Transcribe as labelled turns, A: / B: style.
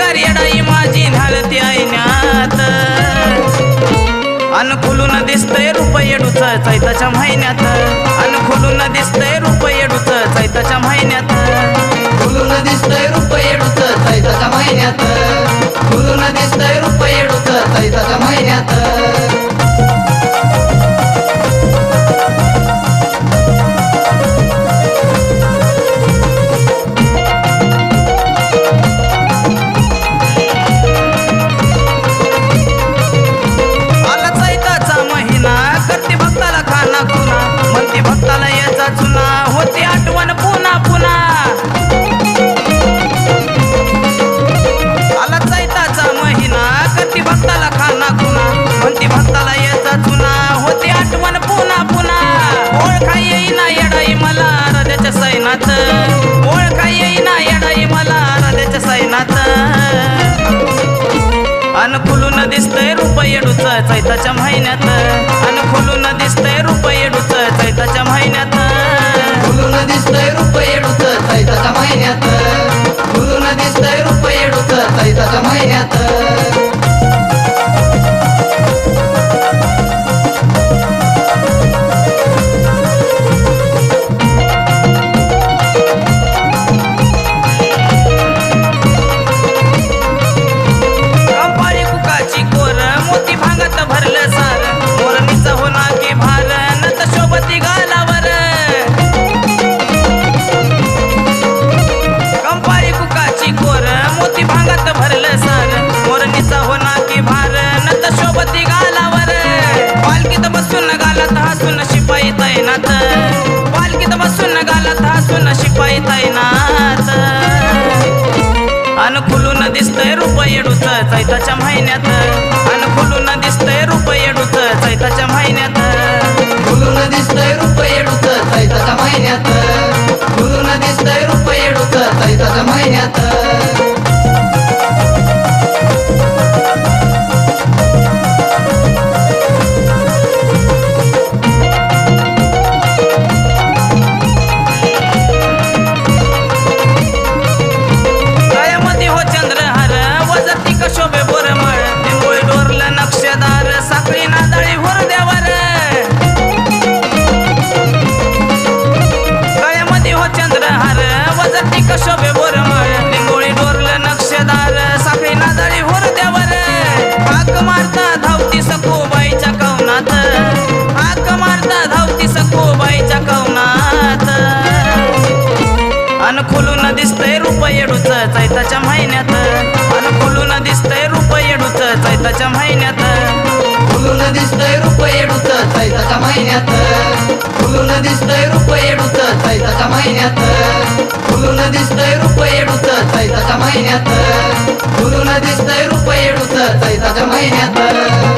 A: बेकार येडाई माझी घालते ऐन्यात. अन खुलून दिसतंय रुपये डुच चैताच्या महिन्यात. अन खुलून दिसतंय रुपये डुच चैताच्या महिन्यात.
B: खुलून दिसतंय रुपये डुच चैताच्या महिन्यात. खुलून दिसतंय रुपये डुच चैताच्या महिन्यात.
A: भक्ताला याचा चुना. होती आठवण पुन्हा पुन्हा. ओळखा येईना येडाई मला हृदयाच्या सैनात. ओळखा येईना येडाई मला हृदयाच्या सैनात. अन खुलून दिसतंय रुपये येडूच चैताच्या महिन्यात. हसून शिपाई तैनात. अन खुलून दिसतंय रुपये डुच चैताच्या महिन्यात. अन खुलून दिसतंय रुपये डुच चैताच्या महिन्यात. अन खुलून दिसतंय रुपये डुच चैताच्या महिन्यात. अन खुलून दिसतंय रुपये डुच चैताच्या महिन्यात.
B: फुलून दिसतंय रुपये डुच चैताच्या महिन्यात. फुलून दिसतंय रुपये डुच चैताच्या महिन्यात. फुलून दिसतंय रुपये डुच चैताच्या महिन्यात. फुलून दिसतंय रुपये डुच चैताच्या महिन्यात.